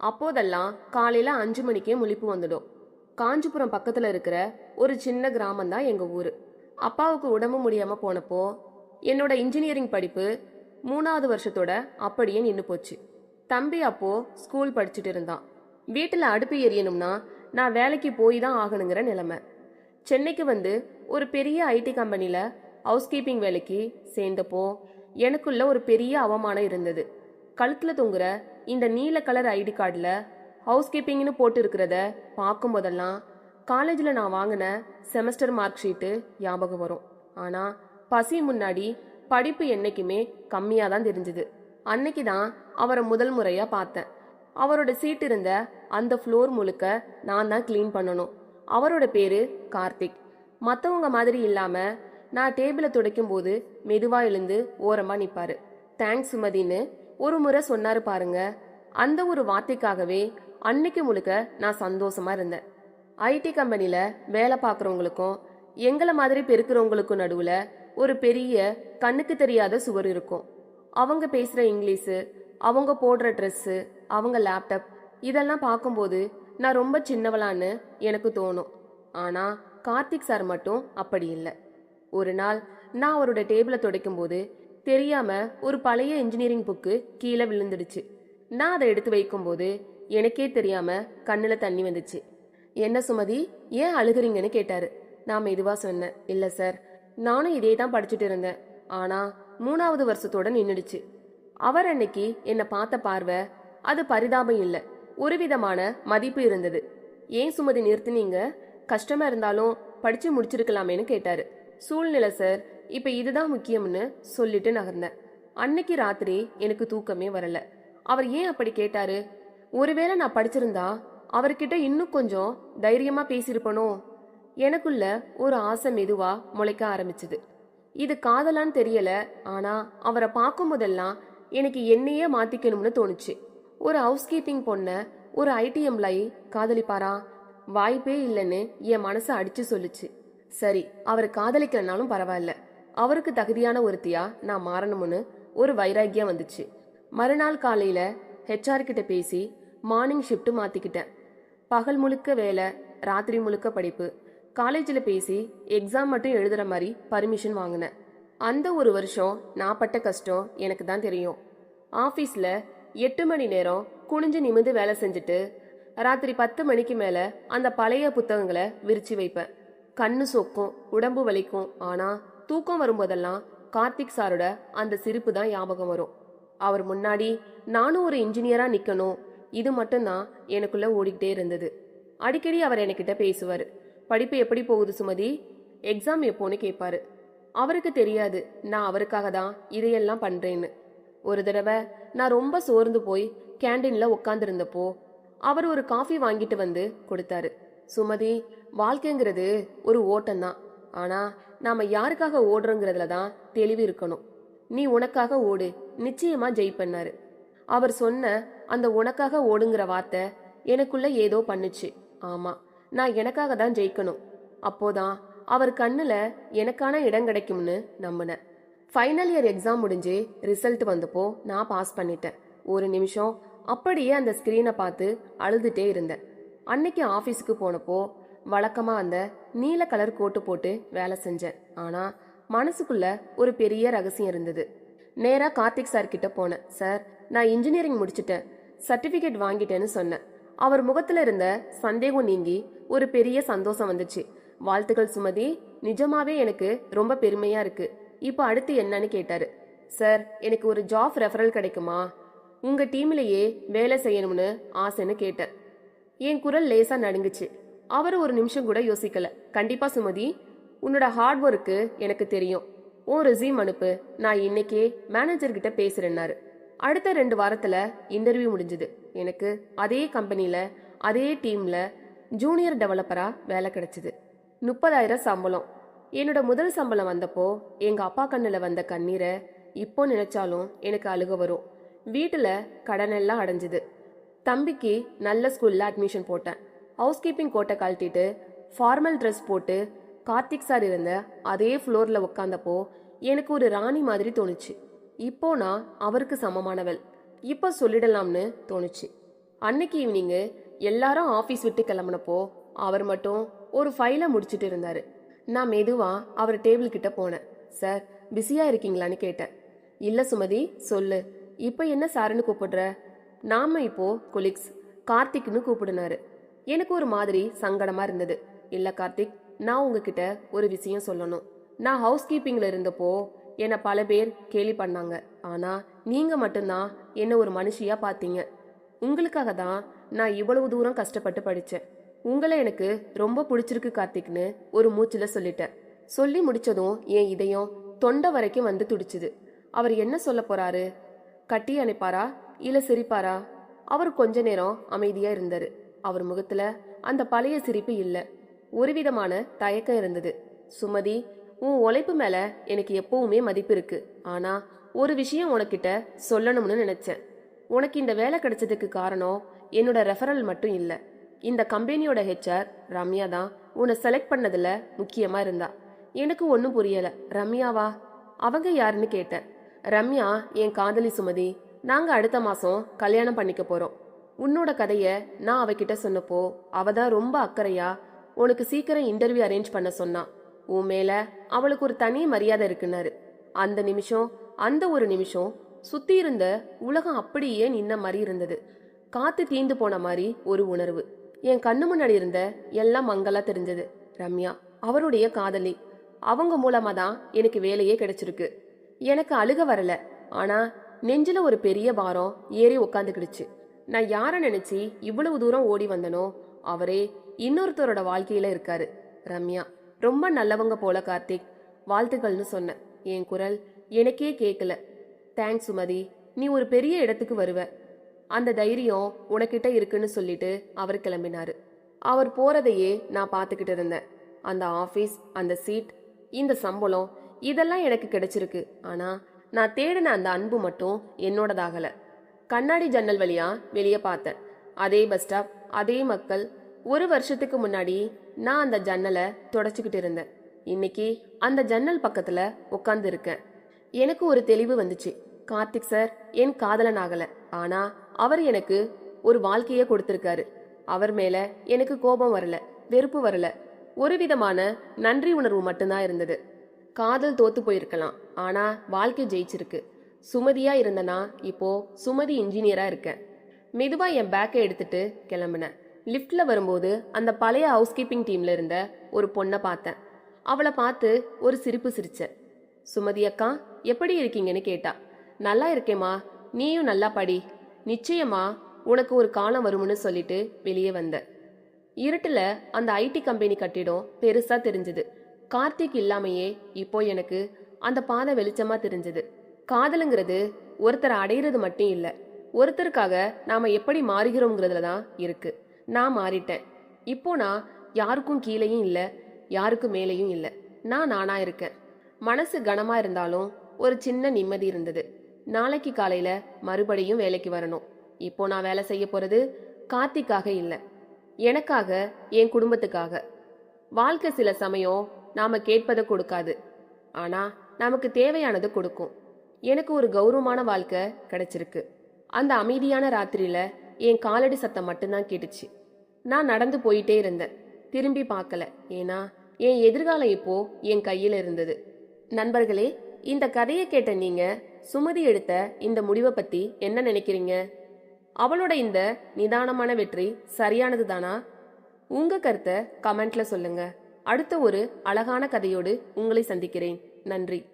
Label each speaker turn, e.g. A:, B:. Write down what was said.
A: அப்போதெல்லாம் காலையில அஞ்சு மணிக்கே முழிப்பு வந்துடும். காஞ்சிபுரம் பக்கத்துல இருக்கிற ஒரு சின்ன கிராமம் தான் எங்க ஊரு. அப்பாவுக்கு உடம்பு முடியாம போனப்போ என்னோட இன்ஜினியரிங் படிப்பு மூணாவது வருஷத்தோட அப்படியே நின்று போச்சு. தம்பி அப்போ ஸ்கூல் படிச்சுட்டு இருந்தான். வீட்டில் அடுப்பு எரியணும்னா நான் வேலைக்கு போய் தான் ஆகணுங்கிற நிலைமை. சென்னைக்கு வந்து ஒரு பெரிய ஐடி கம்பெனியில் ஹவுஸ் கீப்பிங் வேலைக்கு சேர்ந்தப்போ எனக்குள்ள ஒரு பெரிய அவமானம் இருந்தது. கழுத்தில் தொங்குற இந்த நீல கலர் ஐடி கார்டில் ஹவுஸ் கீப்பிங்னு போட்டு இருக்கிறத பார்க்கும்போதெல்லாம் காலேஜில் நான் வாங்கின செமஸ்டர் மார்க் ஷீட்டு ஞாபகம் வரும். ஆனால் பசி முன்னாடி படிப்பு என்றைக்குமே கம்மியாக தான் தெரிஞ்சுது. அன்னைக்கு தான் அவரை முதல் முறையாக பார்த்தேன். அவரோட சீட் இருந்த அந்த ஃப்ளோர் முழுக்க நான் தான் க்ளீன் பண்ணணும். அவரோட பேர் கார்த்திக். மற்றவங்க மாதிரி இல்லாமல் நான் டேபிளை துடைக்கும் போது மெதுவாக எழுந்து ஓரமாக நிற்பார் தேங்க்ஸ் சுமதின்னு ஒரு முறை சொன்னாரு பாருங்க. அந்த ஒரு வார்த்தைக்காகவே அன்னைக்கு முழுக்க நான் சந்தோஷமா இருந்தேன். ஐடி கம்பெனியில் வேலை பார்க்குறவங்களுக்கும் எங்களை மாதிரி பெருக்கிறவங்களுக்கும் நடுவில் ஒரு பெரிய கண்ணுக்கு தெரியாத சுவர் இருக்கும். அவங்க பேசுகிற இங்கிலீஷு அவங்க போடுற ட்ரெஸ்ஸு அவங்க லேப்டாப் இதெல்லாம் பார்க்கும்போது நான் ரொம்ப சின்னவளான்னு எனக்கு தோணும். ஆனால் கார்த்திக் சார் மட்டும் அப்படி இல்லை. ஒரு நாள் நான் அவரோட டேபிளை துடைக்கும்போது தெரியாம ஒரு பழைய இன்ஜினியரிங் புக்கு கீழே விழுந்துடுச்சு. நான் அதை எடுத்து வைக்கும்போது எனக்கே தெரியாம கண்ணில் தண்ணி வந்துச்சு. என்ன சுமதி ஏன் அழுகுறீங்கன்னு கேட்டாரு. நான் மெதுவாக சொன்னேன். இல்லை சார் நானும் இதே தான் படிச்சுட்டு இருந்தேன். ஆனால் மூணாவது வருஷத்தோட நின்றுடுச்சு அவர் அன்னைக்கு என்னை பார்த்த பார்வை அது பரிதாபம் இல்லை. ஒரு விதமான மதிப்பு இருந்தது. ஏன் சுமதி நிறுத்தினீங்க? கஷ்டமா இருந்தாலும் படிச்சு முடிச்சிருக்கலாமேன்னு கேட்டாரு. சூழ்நிலை சார் இப்போ இதுதான் முக்கியம்னு சொல்லிட்டு நகர்ந்தேன். அன்னைக்கு ராத்திரி எனக்கு தூக்கமே வரல. அவர் ஏன் அப்படி கேட்டாரு? ஒருவேளை நான் படிச்சிருந்தா அவர்கிட்ட இன்னும் கொஞ்சம் தைரியமா பேசியிருப்பனோ? எனக்குள்ள ஒரு ஆசை மெதுவா முளைக்க ஆரம்பிச்சது. இது காதலான்னு தெரியல ஆனா அவரை பார்க்கும் போதெல்லாம் எனக்கு என்னையே மாத்திக்கணும்னு தோணுச்சு. ஒரு ஹவுஸ் கீப்பிங் பொண்ண ஒரு ஐடி எம்ப்ளாயி காதலிப்பாரா? வாய்ப்பே இல்லைன்னு என் மனசை அடிச்சு சொல்லுச்சு. சரி அவர் காதலிக்கலனாலும் பரவாயில்ல. அவருக்கு தகுதியான ஒருத்தியா? நான் மாறணும்னு ஒரு வைராக்கியம் வந்துச்சு. மறுநாள் காலையில ஹெச்ஆர் கிட்ட பேசி மார்னிங் ஷிஃப்ட் மாத்திக்கிட்டேன். பகல் முழுக்க வேலை ராத்திரி முழுக்க படிப்பு. காலேஜில் பேசி எக்ஸாம் மட்டும் எழுதுற மாதிரி பர்மிஷன் வாங்கினேன். அந்த ஒரு வருஷம் நான் பட்ட கஷ்டம் எனக்கு தான் தெரியும். ஆஃபீஸில் எட்டு மணி நேரம் குனிஞ்சு நிமிந்து வேலை செஞ்சுட்டு ராத்திரி பத்து மணிக்கு மேலே அந்த பழைய புத்தகங்களை விரிச்சு வைப்பேன். கண்ணு சொக்கும் உடம்பு வலிக்கும். ஆனால் தூக்கம் வரும்போதெல்லாம் கார்த்திக் சாரோட அந்த சிரிப்பு தான் ஞாபகம் வரும். அவர் முன்னாடி நானும் ஒரு இன்ஜினியராக நிற்கணும் இது மட்டும்தான் எனக்குள்ள ஓடிக்கிட்டே இருந்தது. அடிக்கடி அவர் என்கிட்ட பேசுவார். படிப்பு எப்படி போகுது சுமதி? எக்ஸாம் எப்போன்னு கேட்பாரு. அவருக்கு தெரியாது நான் அவருக்காக தான் இதையெல்லாம் பண்ணுறேன்னு ஒரு தடவை நான் ரொம்ப சோர்ந்து போய் கேண்டீனில் உட்காந்துருந்தப்போ அவர் ஒரு காஃபி வாங்கிட்டு வந்து கொடுத்தாரு. சுமதி வாழ்க்கைங்கிறது ஒரு ஓட்டம்தான். ஆனால் நாம் யாருக்காக ஓடுறோங்கிறதுல தான் தெளிவு இருக்கணும். நீ உனக்காக ஓடு. நிச்சயமா ஜெயிப்பண்ணாரு அவர் சொன்ன அந்த உனக்காக ஓடுங்கிற வார்த்தை எனக்குள்ள ஏதோ பண்ணுச்சு. ஆமா நான் எனக்காக தான் ஜெயிக்கணும். அப்போதான் அவர் கண்ணுல எனக்கான இடம் கிடைக்கும்னு நம்பினேன். ஃபைனல் இயர் எக்ஸாம் முடிஞ்சு ரிசல்ட் வந்தப்போ நான் பாஸ் பண்ணிட்டேன். ஒரு நிமிஷம் அப்படியே அந்த ஸ்க்ரீனை பார்த்து அழுதுட்டே இருந்தேன். அன்னைக்கு ஆஃபீஸுக்கு போனப்போ வழக்கமாக அந்த நீல கலர் கோட்டு போட்டு வேலை செஞ்சேன். ஆனால் மனசுக்குள்ள ஒரு பெரிய ரகசியம் இருந்தது. நேராக கார்த்திக் சார் கிட்ட போனேன். சார் நான் இன்ஜினியரிங் முடிச்சிட்டேன். சர்டிஃபிகேட் வாங்கிட்டேன்னு சொன்னேன். அவர் முகத்தில் இருந்த சந்தேகம் நீங்கி ஒரு பெரிய சந்தோஷம் வந்துச்சு. வாழ்த்துக்கள் சுமதி. நிஜமாவே எனக்கு ரொம்ப பெருமையா இருக்கு. இப்போ அடுத்து என்னன்னு கேட்டாரு. சார் எனக்கு ஒரு ஜாப் ரெஃபரல் கிடைக்குமா? உங்க டீம்லயே வேலை செய்யணும்னு ஆசைன்னு கேட்டேன். என் குரல் லேசா நடுங்குச்சு. அவர் ஒரு நிமிஷம் கூட யோசிக்கல. கண்டிப்பா சுமதி உன்னோட ஹார்ட் ஒர்க்கு எனக்கு தெரியும். உன் ரெசியூம் அனுப்பு நான் இன்னைக்கே மேனேஜர்கிட்ட பேசுறேன்னாரு. அடுத்த ரெண்டு வாரத்துல இன்டர்வியூ முடிஞ்சுது. எனக்கு அதே கம்பெனியில அதே டீம்ல ஜூனியர் டெவலப்பரா வேலை கிடைச்சிது. முப்பதாயிரம் சம்பளம். என்னோட முதல் சம்பளம் வந்தப்போ எங்க அப்பா கண்ணில் வந்த கண்ணீரை இப்போ நினைச்சாலும் எனக்கு அழுக வரும். வீட்டில் கடனெல்லாம் அடைஞ்சுது. தம்பிக்கு நல்ல ஸ்கூல்ல அட்மிஷன் போட்டேன். ஹவுஸ் கீப்பிங் கோட்டை கழட்டிட்டு ஃபார்மல் ட்ரெஸ் போட்டு கார்த்திக் சார் இருந்த அதே ஃப்ளோரில் உட்காந்தப்போ எனக்கு ஒரு ராணி மாதிரி தோணுச்சு. இப்போ நான் அவருக்கு சமமானவள். இப்போ சொல்லிடலாம்னு தோணுச்சு. அன்னைக்கு ஈவினிங்கு எல்லாரும் ஆஃபீஸ் விட்டு கிளம்புனப்போ அவர் மட்டும் ஒரு ஃபைலை முடிச்சிட்டு இருந்தார். நான் மெதுவாக அவர் டேபிள் கிட்ட போனேன். சார் பிஸியாக இருக்கீங்களான்னு கேட்டேன். இல்லை சுமதி சொல்லு. இப்போ என்ன சாருன்னு கூப்பிடுற? நாம இப்போ கொலிக்ஸ் கார்த்திக்னு கூப்பிடுனாரு. எனக்கு ஒரு மாதிரி சங்கடமா இருந்தது. இல்ல கார்த்திக் நான் உங்ககிட்ட ஒரு விஷயம் சொல்லணும். நான் ஹவுஸ் கீப்பிங்ல இருந்தப்போ என்னை பல பேர் கேலி பண்ணாங்க. ஆனா நீங்க மட்டும்தான் என்ன ஒரு மனுஷியா பார்த்தீங்க உங்களுக்காக தான் நான் இவ்வளவு தூரம் கஷ்டப்பட்டு படித்தேன் உங்களை எனக்கு ரொம்ப பிடிச்சிருக்கு கார்த்திக்னு ஒரு மூச்சில் சொல்லிட்டேன். சொல்லி முடிச்சதும் என் இதயம் தொண்டை வரைக்கும் வந்து துடிச்சுது. அவர் என்ன சொல்ல போறாரு? கட்டி அணைப்பாரா? இல்லை சிரிப்பாரா? அவர் கொஞ்ச நேரம் அமைதியாக இருந்தாரு. அவர் முகத்துல அந்த பழைய சிரிப்பு இல்லை. ஒரு விதமான தயக்கம் இருந்தது. சுமதி உன் உழைப்பு மேல எனக்கு எப்பவுமே மதிப்பு இருக்கு. ஆனா ஒரு விஷயம் உனக்கிட்ட சொல்லணும்னு நினைச்சேன். உனக்கு இந்த வேலை கிடைச்சதுக்கு காரணம் என்னோட ரெஃபரல் மட்டும் இல்லை. இந்த கம்பெனியோட ஹெச்ஆர் ரம்யா தான் உன்னை செலக்ட் பண்ணதுல முக்கியமா இருந்தா. எனக்கு ஒன்றும் புரியல. ரம்யாவா? அவங்க யாருன்னு கேட்டேன். ரம்யா என் காதலி சுமதி நாங்க அடுத்த மாசம் கல்யாணம் பண்ணிக்க போறோம். உன்னோட கதைய நான் அவகிட்ட சொன்னப்போ அவ தான் ரொம்ப அக்கறையா உனக்கு சீக்கிரம் இன்டர்வியூ அரேஞ்ச் பண்ண சொன்னான் உன் மேல அவளுக்கு ஒரு தனி மரியாதை இருக்குன்னாரு. அந்த நிமிஷம் அந்த ஒரு நிமிஷம் சுத்தி இருந்த உலகம் அப்படியே நின்ன மாதிரி இருந்தது. காத்து தீந்து போன மாதிரி ஒரு உணர்வு. என் கண்ணு முன்னாடி இருந்த எல்லாம் மங்களா தெரிஞ்சது. ரம்யா அவருடைய காதலி. அவங்க மூலமா தான் எனக்கு வேலையே கிடைச்சிருக்கு. எனக்கு அழுக வரல. ஆனா நெஞ்சில ஒரு பெரிய பாரம் ஏறி உக்காந்துக்கிடுச்சு. நான் யாரை நினைச்சு இவ்வளவு தூரம் ஓடி வந்தனோ அவரே இன்னொருத்தரோட வாழ்க்கையில இருக்காரு ரம்யா. ரொம்ப நல்லவங்க போல கார்த்திக். வாழ்த்துக்கள்னு சொன்னேன் என் குரல் எனக்கே கேட்கல தேங்க்ஸ் சுமதி. நீ ஒரு பெரிய இடத்துக்கு வருவ. அந்த தைரியம் உனக்கிட்ட இருக்குன்னு சொல்லிட்டு அவர் கிளம்பினாரு. அவர் போறதையே நான் பார்த்துக்கிட்டு இருந்தேன். அந்த ஆபீஸ் அந்த சீட் இந்த சம்பளம் இதெல்லாம் எனக்கு கிடைச்சிருக்கு. ஆனா நான் தேடின அந்த அன்பு மட்டும் என்னோடதாகலை. கண்ணாடி ஜன்னல் வழியா வெளியே பார்த்தேன். அதே பஸ் ஸ்டாப் அதே மக்கள். ஒரு வருஷத்துக்கு முன்னாடி நான் அந்த ஜன்னலை தொடச்சிக்கிட்டு இருந்தேன். இன்னைக்கு அந்த ஜன்னல் பக்கத்துல உட்கார்ந்து இருக்கேன். எனக்கு ஒரு தெளிவு வந்துச்சு. கார்த்திக் சார் என் காதலன் ஆகல. ஆனா அவர் எனக்கு ஒரு வாழ்க்கைய கொடுத்திருக்காரு. அவர் மேல எனக்கு கோபம் வரல வெறுப்பு வரல. ஒரு விதமான நன்றி உணர்வு மட்டும்தான் இருந்தது. காதல் தோத்து போயிருக்கலாம். ஆனா வாழ்க்கை ஜெயிச்சிருக்கு. சுமதியாக இருந்தனா? இப்போது சுமதி இன்ஜினியராக இருக்கேன் மெதுவாக என் பேக்கை எடுத்துட்டு கிளம்புனேன். லிஃப்டில் வரும்போது அந்த பழைய ஹவுஸ் கீப்பிங் டீமில் இருந்த ஒரு பொண்ணை பார்த்தேன். அவளை பார்த்து ஒரு சிரிப்பு சிரிச்சேன். சுமதி அக்கா எப்படி இருக்கீங்கன்னு கேட்டா. நல்லா இருக்கேம்மா. நீயும் நல்லா படி. நிச்சயமா உனக்கு ஒரு காலம் வரும்னு சொல்லிட்டு வெளியே வந்த இருட்டில் அந்த ஐடி கம்பெனி கட்டிடம் பெருசாக தெரிஞ்சது. கார்த்திக் இல்லாமையே இப்போ எனக்கு அந்த பாதை வெளிச்சமாக தெரிஞ்சது. காதலுங்கிறது ஒருத்தரை அடையிறது மட்டும் இல்லை. ஒருத்தருக்காக நாம் எப்படி மாறுகிறோங்கிறதுல தான் இருக்குது நான் மாறிட்டேன். இப்போ நான் யாருக்கும் கீழேயும் இல்லை யாருக்கும் மேலேயும் இல்லை. நான் நானாக இருக்கேன். மனசு கனமாக இருந்தாலும் ஒரு சின்ன நிம்மதி இருந்தது. நாளைக்கு காலையில் மறுபடியும் வேலைக்கு வரணும். இப்போ நான் வேலை செய்ய போகிறது கார்த்திக்காக இல்லை. எனக்காக என் குடும்பத்துக்காக. வாழ்க்கை சில சமயம் நாம் கேட்பதை கொடுக்காது. ஆனால் நமக்கு தேவையானது கொடுக்கும். எனக்கு ஒரு கௌரவமான வாழ்க்கை கிடைச்சிருக்கு. அந்த அமைதியான ராத்திரியில என் காலடி சத்தம் மட்டும்தான் கேட்டுச்சு. நான் நடந்து போயிட்டே இருந்தேன். திரும்பி பார்க்கல. ஏன்னா என் எதிர்காலம் இப்போ என் கையில் இருந்தது. நண்பர்களே இந்த கதையை கேட்ட நீங்க சுமதி எடுத்த இந்த முடிவை பத்தி என்ன நினைக்கிறீங்க? அவளோட இந்த நிதானமான வெற்றி சரியானது தானா உங்க கருத்தை கமெண்ட்ல சொல்லுங்க. அடுத்த ஒரு அழகான கதையோடு உங்களை சந்திக்கிறேன். நன்றி.